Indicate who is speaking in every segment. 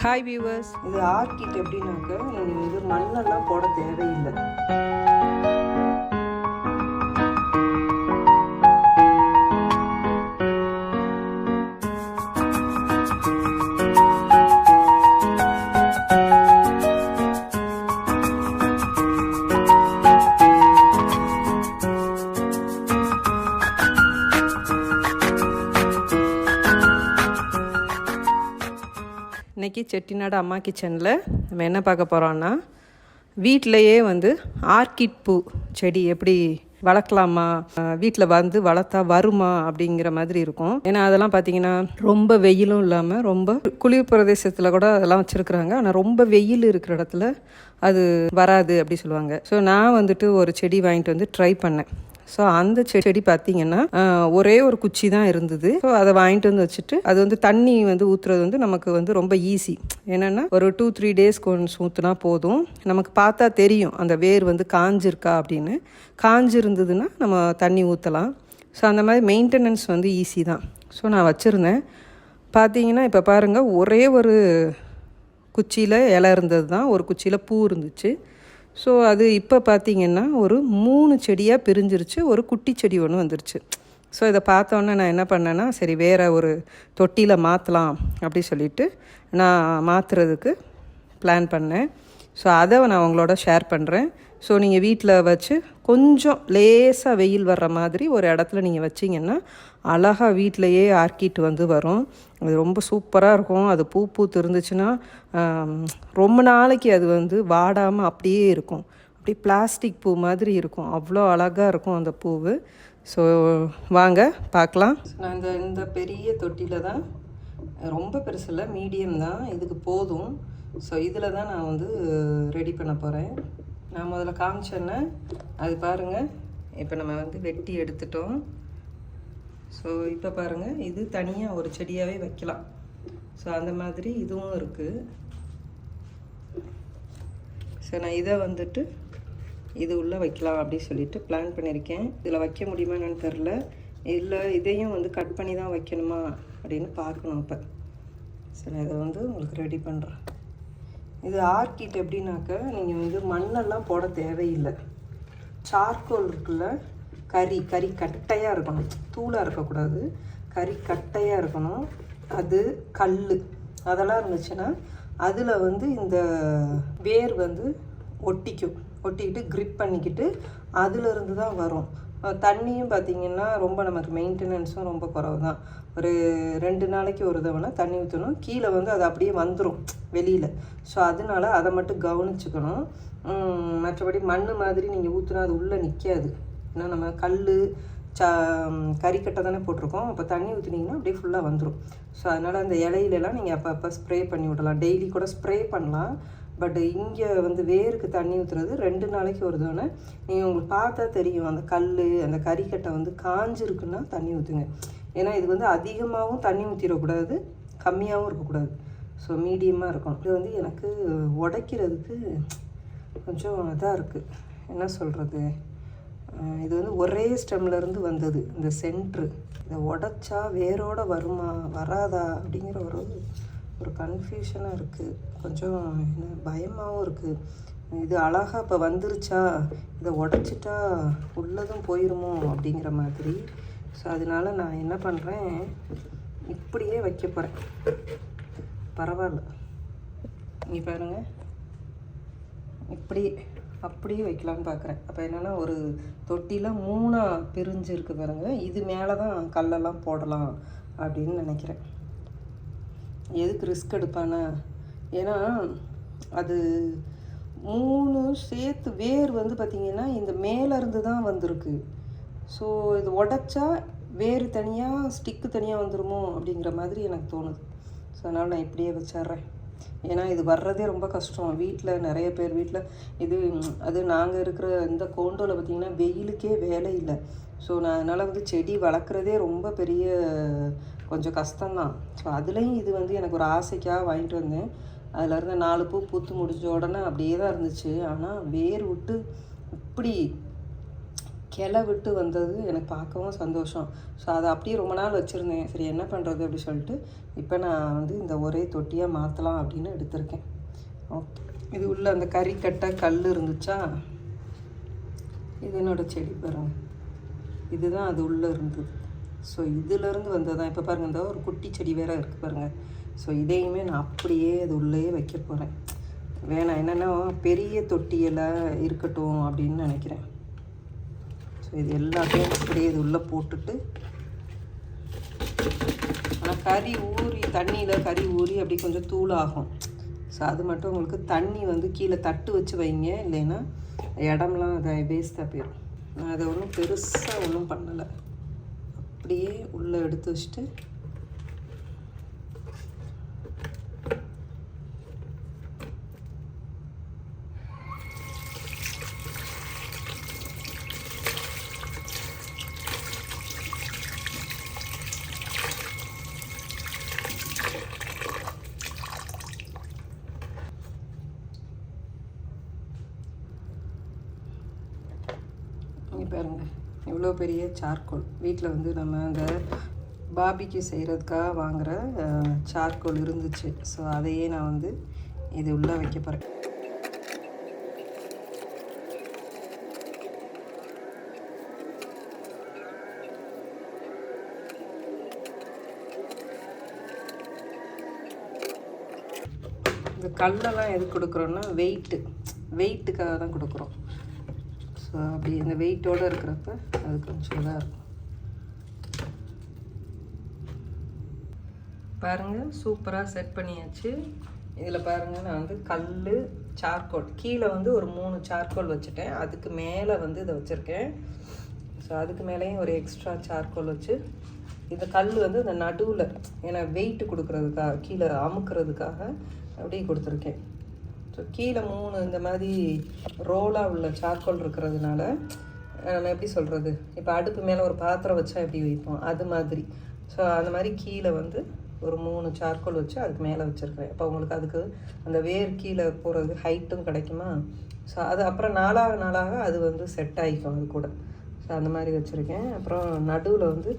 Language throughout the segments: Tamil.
Speaker 1: ஹாய் வியூவர்ஸ்
Speaker 2: இது ஆர்கிட் எப்படின்னாக்க நீங்கள் இது மண்ணெல்லாம் போட தேவையில்லை.
Speaker 1: இன்றைக்கி செட்டிநாடு அம்மா கிச்சனில் நம்ம என்ன பார்க்க போகிறோன்னா வீட்டிலையே வந்து ஆர்கிட் பூ செடி எப்படி வளர்க்கலாமா வீட்டில் வந்து வளர்த்தா வருமா அப்படிங்கிற மாதிரி இருக்கும். ஏன்னா அதெல்லாம் பார்த்தீங்கன்னா ரொம்ப வெயிலும் இல்லாமல் ரொம்ப குளிர் பிரதேசத்தில் கூட அதெல்லாம் வச்சுருக்குறாங்க. ஆனால் ரொம்ப வெயில் இருக்கிற இடத்துல அது வராது அப்படி சொல்லுவாங்க. ஸோ நான் வந்துட்டு ஒரு செடி வாங்கிட்டு வந்து ட்ரை பண்ணேன். ஸோ அந்த செ- செடி பார்த்தீங்கன்னா ஒரே ஒரு குச்சி தான் இருந்தது. ஸோ அதை வாங்கிட்டு வந்து வச்சுட்டு அது வந்து தண்ணி வந்து ஊற்றுறது வந்து நமக்கு வந்து ரொம்ப ஈஸி என்னென்னா ஒரு டூ த்ரீ டேஸ்க்கு கொஞ்சம் ஊற்றுனா போதும். நமக்கு பார்த்தா தெரியும் அந்த வேர் வந்து காஞ்சிருக்கா அப்படின்னு. காஞ்சிருந்ததுன்னா நம்ம தண்ணி ஊற்றலாம் ஸோ அந்த மாதிரி மெயின்டெனன்ஸ் வந்து ஈஸி தான். ஸோ நான் வச்சுருந்தேன். பார்த்தீங்கன்னா இப்போ பாருங்கள் ஒரே ஒரு குச்சியில் இலை இருந்தது தான் ஒரு குச்சியில் பூ இருந்துச்சு. ஸோ அது இப்போ பார்த்தீங்கன்னா ஒரு மூணு செடியாக பிரிஞ்சிருச்சு. ஒரு குட்டி செடி ஒன்று வந்துருச்சு. ஸோ இதை பார்த்தோன்னே நான் என்ன பண்ணேன்னா சரி வேறு ஒரு தொட்டியில் மாற்றலாம் அப்படி சொல்லிட்டு நான் மாற்றுறதுக்கு பிளான் பண்ணேன். ஸோ அதை நான் உங்களோட ஷேர் பண்ணுறேன் ஸோ நீங்கள் வீட்டில் வச்சு கொஞ்சம் லேசாக வெயில் வர்ற மாதிரி ஒரு இடத்துல நீங்கள் வச்சிங்கன்னா அழகாக வீட்டிலையே ஆர்கிட் வந்து வரும். அது ரொம்ப சூப்பராக இருக்கும். அது பூ பூத்து இருந்துச்சுன்னா ரொம்ப நாளைக்கு அது வந்து வாடாமல் அப்படியே இருக்கும். அப்படி பிளாஸ்டிக் பூ மாதிரி இருக்கும். அவ்வளோ அழகாக இருக்கும் அந்த பூவு. ஸோ வாங்க பார்க்கலாம்.
Speaker 2: நான் இந்த இந்த பெரிய தொட்டியில் தான் ரொம்ப பெருசில் மீடியம் தான். இதுக்கு போதும். ஸோ இதில் தான் நான் வந்து ரெடி பண்ண போகிறேன் நான் முதல்ல காமிச்சேன்னே அது பாருங்கள் இப்போ நம்ம வந்து வெட்டி எடுத்துட்டோம். ஸோ இப்போ பாருங்கள் இது தனியாக ஒரு செடியாகவே வைக்கலாம். ஸோ அந்த மாதிரி இதுவும் இருக்குது ஸோ நான் இதை வந்துட்டு இது உள்ளே வைக்கலாம் அப்படின்னு சொல்லிட்டு பிளான் பண்ணியிருக்கேன். இதில் வைக்க முடியுமா என்னன்னு தெரில இல்லை இதையும் வந்து கட் பண்ணி தான் வைக்கணுமா அப்படின்னு பார்க்கணும் இப்போ சரி இதை வந்து உங்களுக்கு ரெடி பண்ணுறேன் இது ஆர்கிட் எப்படின்னாக்க நீங்கள் வந்து மண்ணெல்லாம் போட தேவையில்லை. சார்கோல் இருக்குல்ல கறி கறி கட்டையாக இருக்கணும். தூளாக இருக்கக்கூடாது. கறி கட்டையாக இருக்கணும். அது கல் அதெல்லாம் இருந்துச்சுன்னா அதில் வந்து இந்த வேர் வந்து ஒட்டிக்கும். ஒட்டிக்கிட்டு க்ரிப் பண்ணிக்கிட்டு அதிலிருந்து தான் வரும். தண்ணியும் பார்த்தீங்கன்னா ரொம்ப நமக்கு மெயின்டெனன்ஸும் ரொம்ப குறவு தான் ஒரு ரெண்டு நாளைக்கு ஒரு தவணை தண்ணி ஊற்றணும் கீழே வந்து அது அப்படியே வந்துடும் வெளியில். ஸோ அதனால அதை மட்டும் கவனிச்சுக்கணும். மற்றபடி மண் மாதிரி நீங்கள் ஊற்றுனா அது உள்ளே நிற்காது ஏன்னா நம்ம கல் சா கறிக்கட்டை தானே போட்டிருக்கோம். அப்போ தண்ணி ஊற்றுனீங்கன்னா அப்படியே ஃபுல்லாக வந்துடும் ஸோ அதனால் அந்த இலையிலலாம் நீங்கள் அப்போ அப்போ ஸ்ப்ரே பண்ணி விடலாம். டெய்லி கூட ஸ்ப்ரே பண்ணலாம். பட் இங்கே வந்து வேருக்கு தண்ணி ஊற்றுறது ரெண்டு நாளைக்கு ஒரு தோணை நீங்கள் உங்களுக்கு பார்த்தா தெரியும் அந்த கல் அந்த கறிக்கட்டை வந்து காஞ்சிருக்குன்னா தண்ணி ஊற்றுங்க ஏன்னா இது வந்து அதிகமாகவும் தண்ணி ஊற்றிடக்கூடாது கம்மியாகவும் இருக்கக்கூடாது. ஸோ மீடியமாக இருக்கும் இது வந்து எனக்கு உடைக்கிறதுக்கு கொஞ்சம் இதாக இருக்குது என்ன சொல்கிறது இது வந்து ஒரே ஸ்டெம்லேருந்து வந்தது இந்த சென்ட்ரு. இதை உடைச்சா வேரோடு வருமா வராதா அப்படிங்கிற ஒரு ஒரு கன்ஃபியூஷனாக இருக்குது கொஞ்சம் என்ன பயமாகவும் இருக்குது இது அழகாக இப்போ வந்துருச்சா? இதை உடச்சிட்டா உள்ளதும் போயிருமோ? அப்படிங்கிற மாதிரி. ஸோ அதனால நான் என்ன பண்ணுறேன் இப்படியே வைக்க போகிறேன் பரவாயில்ல. நீ பாருங்கள் இப்படி அப்படியே வைக்கலான்னு பார்க்குறேன் அப்போ என்னென்னா ஒரு தொட்டியில் மூணாக பிரிஞ்சு இருக்குது பாருங்கள் இது மேலே தான் கல்லெல்லாம் போடலாம் அப்படின்னு நினைக்கிறேன். எதுக்கு ரிஸ்க் எடுப்பானா? ஏன்னா அது மூணு சேர்த்து வேர் வந்து பார்த்திங்கன்னா இந்த மேலேருந்து தான் வந்திருக்கு. ஸோ இது உடச்சா வேர் தனியாக ஸ்டிக்கு தனியாக வந்துடுமோ அப்படிங்கிற மாதிரி எனக்கு தோணுது. ஸோ அதனால் நான் இப்படியே வச்சிட்றேன் ஏன்னா இது வர்றதே ரொம்ப கஷ்டம். வீட்டில் நிறைய பேர் வீட்டில் இது அது நாங்கள் இருக்கிற இந்த கோண்டோவில் பார்த்திங்கன்னா வெயிலுக்கே வேலை இல்லை. ஸோ நான் அதனால் வந்து செடி வளர்க்குறதே ரொம்ப பெரிய கொஞ்சம் கஷ்டம்தான். ஸோ அதுலேயும் இது வந்து எனக்கு ஒரு ஆசைக்காக வாங்கிட்டு வந்தேன். அதில் இருந்த நாலு பூ பூத்து முடிஞ்ச உடனே அப்படியே தான் இருந்துச்சு. ஆனால் வேர் விட்டு இப்படி கிளை விட்டு வந்தது எனக்கு பார்க்கவும் சந்தோஷம். ஸோ அதை அப்படியே ரொம்ப நாள் வச்சுருந்தேன். சரி என்ன பண்ணுறது அப்படி சொல்லிட்டு இப்போ நான் வந்து இந்த ஒரே தொட்டியாக மாற்றலாம் அப்படின்னு எடுத்திருக்கேன். ஓகே இது உள்ள அந்த கறிக்கட்டை கல் இருந்துச்சா? இது என்னோட செடி பாருங்க இதுதான் அது உள்ளே இருந்தது. ஸோ இதுலேருந்து வந்ததான் இப்போ பாருங்கள் இந்த ஒரு குட்டி செடி வேற இருக்குது பாருங்கள் ஸோ இதையுமே நான் அப்படியே அது உள்ளேயே வைக்க போகிறேன் வேணாம் என்னென்னா பெரிய தொட்டியெல்லாம் இருக்கட்டும் அப்படின்னு நினைக்கிறேன். ஸோ இது எல்லாத்தையும் அப்படியே இது உள்ளே போட்டுட்டு ஆனால் கறி ஊறி தண்ணியில் கறி ஊறி அப்படி கொஞ்சம் தூளாகும் ஸோ அது மட்டும் உங்களுக்கு தண்ணி வந்து கீழே தட்டு வச்சு வைங்க. இல்லைன்னா இடம்லாம் அதை வேஸ்ட்டாக போயிடும் நான் அதை ஒன்றும் பெருசாக ஒன்றும் பண்ணலை. அப்படியே உள்ளே எடுத்து வச்சுட்டு பாருங்கள் பாருங்க. இவ்வளோ பெரிய சார்கோல். வீட்டில் வந்து நம்ம அந்த பாபிக்கு செய்கிறதுக்காக வாங்குகிற சார்கோல் இருந்துச்சு. ஸோ அதையே நான் வந்து இது உள்ளே வைக்க போகிறேன் இந்த கல்லெல்லாம் எதுக்கு கொடுக்குறோன்னா வெயிட்டு வெயிட்டுக்காக தான் கொடுக்குறோம். அப்படி இந்த வெயிட்டோடு இருக்கிறப்ப அது கொஞ்சம் இதாக இருக்கும். பாருங்கள் சூப்பராக செட் பண்ணியாச்சு. இதில் பாருங்கள் நான் வந்து கல் சார்கோல் கீழே வந்து ஒரு மூணு சார்கோல் வச்சுட்டேன். அதுக்கு மேலே வந்து இதை வச்சுருக்கேன். ஸோ அதுக்கு மேலேயும் ஒரு எக்ஸ்ட்ரா சார்கோல் வச்சு இந்த கல் வந்து இந்த நடுவில் ஏன்னா வெயிட் கொடுக்குறதுக்காக கீழே அமுக்கிறதுக்காக அப்படியே கொடுத்துருக்கேன். ஸோ கீழே மூணு இந்த மாதிரி ரோலாக உள்ள சார்கோல் இருக்கிறதுனால நம்ம எப்படி சொல்கிறது இப்போ அடுப்பு மேலே ஒரு பாத்திரம் வச்சா எப்படி வைப்போம்? அது மாதிரி. ஸோ அந்த மாதிரி கீழே வந்து ஒரு மூணு சார்கோல் வச்சு அதுக்கு மேலே வச்சுருக்கிறேன். அப்போ உங்களுக்கு அதுக்கு அந்த வேர் கீழே போகிறது ஹைட்டும் கிடைக்குமா? ஸோ அது அப்புறம் நாளாக நாளாக அது வந்து செட் ஆகிக்கும் அது கூட. ஸோ அந்த மாதிரி வச்சுருக்கேன். அப்புறம் நடுவில் வந்து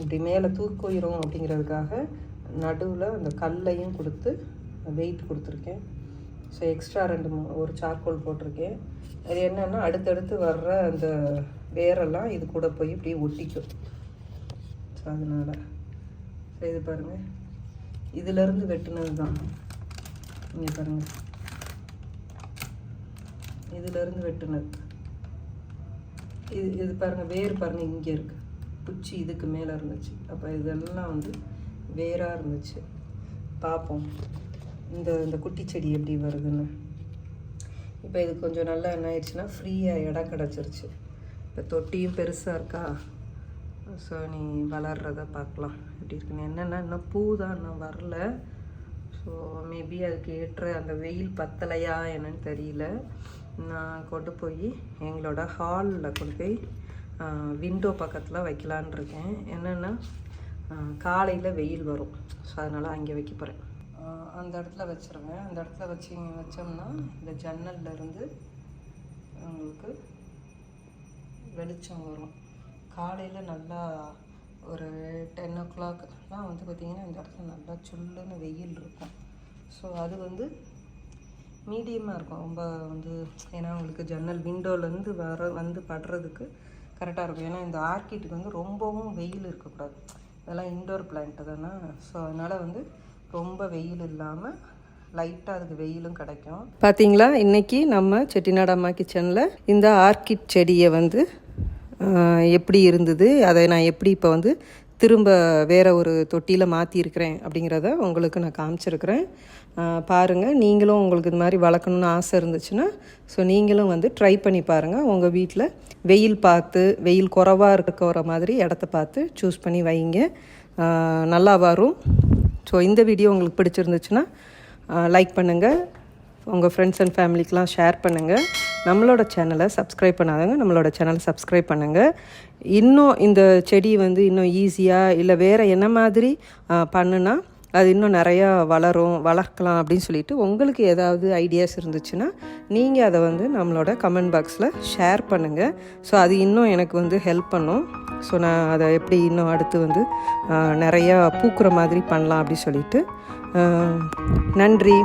Speaker 2: இப்படி மேலே தூக்குயிரும் அப்படிங்கிறதுக்காக நடுவில் அந்த கல்லையும் கொடுத்து வெயிட் கொடுத்துருக்கேன். ஸோ எக்ஸ்ட்ரா ரெண்டு ஒரு சார்கோல் போட்டிருக்கேன். அது என்னென்னா அடுத்தடுத்து வர்ற அந்த வேரெல்லாம் இது கூட போய் இப்படி ஒட்டிக்கும். ஸோ அதனால். ஸோ இது பாருங்கள் இதிலருந்து வெட்டினது தான் இங்கே பாருங்கள் இதிலருந்து வெட்டினது. இது இது பாருங்கள் வேர் பாருங்கள் இங்கே இருக்குது பிடிச்சி இதுக்கு மேலே இருந்துச்சு. அப்போ இதெல்லாம் வந்து வேராக இருந்துச்சு. பார்ப்போம் இந்த இந்த குட்டி செடி எப்படி வருதுன்னு. இப்போ இது கொஞ்சம் நல்லா என்ன ஆயிடுச்சுன்னா ஃப்ரீயாக இடம் கிடச்சிருச்சு. இப்போ தொட்டியும் பெருசாக இருக்கா? ஸோ நீ வளர்கிறத பார்க்கலாம். எப்படி இருக்குன்னு. என்னென்னா இன்னும் பூ தான் இன்னும் வரல. ஸோ மேபி அதுக்கு ஏற்ற அந்த வெயில் பத்தலையா என்னன்னு தெரியல. நான் கொண்டு போய் எங்களோட ஹாலில் கொண்டு போய் விண்டோ பக்கத்தில் வைக்கலான் இருக்கேன். என்னென்னா காலையில் வெயில் வரும். ஸோ அதனால் அங்கே வைக்க போகிறேன் அந்த இடத்துல வச்சுருவேன். அந்த இடத்துல வச்சு வச்சோம்னா இந்த ஜன்னல்ல இருந்து உங்களுக்கு வெளிச்சம் வரும். காலையில் நல்லா ஒரு டென் ஓ கிளாக்லாம் வந்து பார்த்திங்கன்னா இந்த இடத்துல நல்லா சுல்லுன்னு வெயில் இருக்கும். ஸோ அது வந்து மீடியமாக இருக்கும். ரொம்ப வந்து ஏன்னா உங்களுக்கு ஜன்னல் விண்டோலேருந்து வர வந்து படுறதுக்கு கரெக்டாக இருக்கும். ஏன்னா இந்த ஆர்கிட்டுக்கு வந்து ரொம்பவும் வெயில் இருக்கக்கூடாது. இதெல்லாம் இன்டோர் பிளான்ட்டு தானே. ஸோ அதனால் வந்து ரொம்ப வெயில் இல்லாமல் லைட்டாக அதுக்கு வெயிலும் கிடைக்கும்.
Speaker 1: பார்த்தீங்களா இன்னைக்கு நம்ம செட்டிநாடு அம்மா கிச்சனில் இந்த ஆர்கிட் செடியை வந்து எப்படி இருந்தது? அதை நான் எப்படி இப்போ வந்து திரும்ப வேறு ஒரு தொட்டியில் மாற்றியிருக்கிறேன் அப்படிங்கிறத உங்களுக்கு நான் காமிச்சிருக்கிறேன். பாருங்கள் நீங்களும் உங்களுக்கு இது மாதிரி வளர்க்கணுன்னு ஆசை இருந்துச்சுன்னா ஸோ நீங்களும் வந்து ட்ரை பண்ணி பாருங்கள் உங்கள் வீட்டில் வெயில் பார்த்து வெயில் குறைவாக இருக்கிற மாதிரி இடத்த பார்த்து சூஸ் பண்ணி வைங்க. நல்லா வரும். ஸோ இந்த வீடியோ உங்களுக்கு பிடிச்சிருந்துச்சுன்னா லைக் பண்ணுங்கள் உங்கள் ஃப்ரெண்ட்ஸ் அண்ட் ஃபேமிலிக்கெலாம் ஷேர் பண்ணுங்கள் நம்மளோட சேனலை சப்ஸ்கிரைப் பண்ணாதவங்க நம்மளோட சேனலை சப்ஸ்கிரைப் பண்ணுங்கள் இன்னும் இந்த செடி வந்து இன்னும் ஈஸியாக இல்லை வேறு என்ன மாதிரி பண்ணுனா அது இன்னும் நிறையா வளரும் வளர்க்கலாம் அப்படின்னு சொல்லிட்டு உங்களுக்கு ஏதாவது ஐடியாஸ் இருந்துச்சுன்னா நீங்கள் அதை வந்து நம்மளோட கமெண்ட் பாக்ஸில் ஷேர் பண்ணுங்கள் ஸோ அது இன்னும் எனக்கு வந்து ஹெல்ப் பண்ணும். ஸோ நான் அதை எப்படி இன்னும் அடுத்து வந்து நிறையா பூக்குற மாதிரி பண்ணலாம் அப்படி சொல்லிட்டு நன்றி.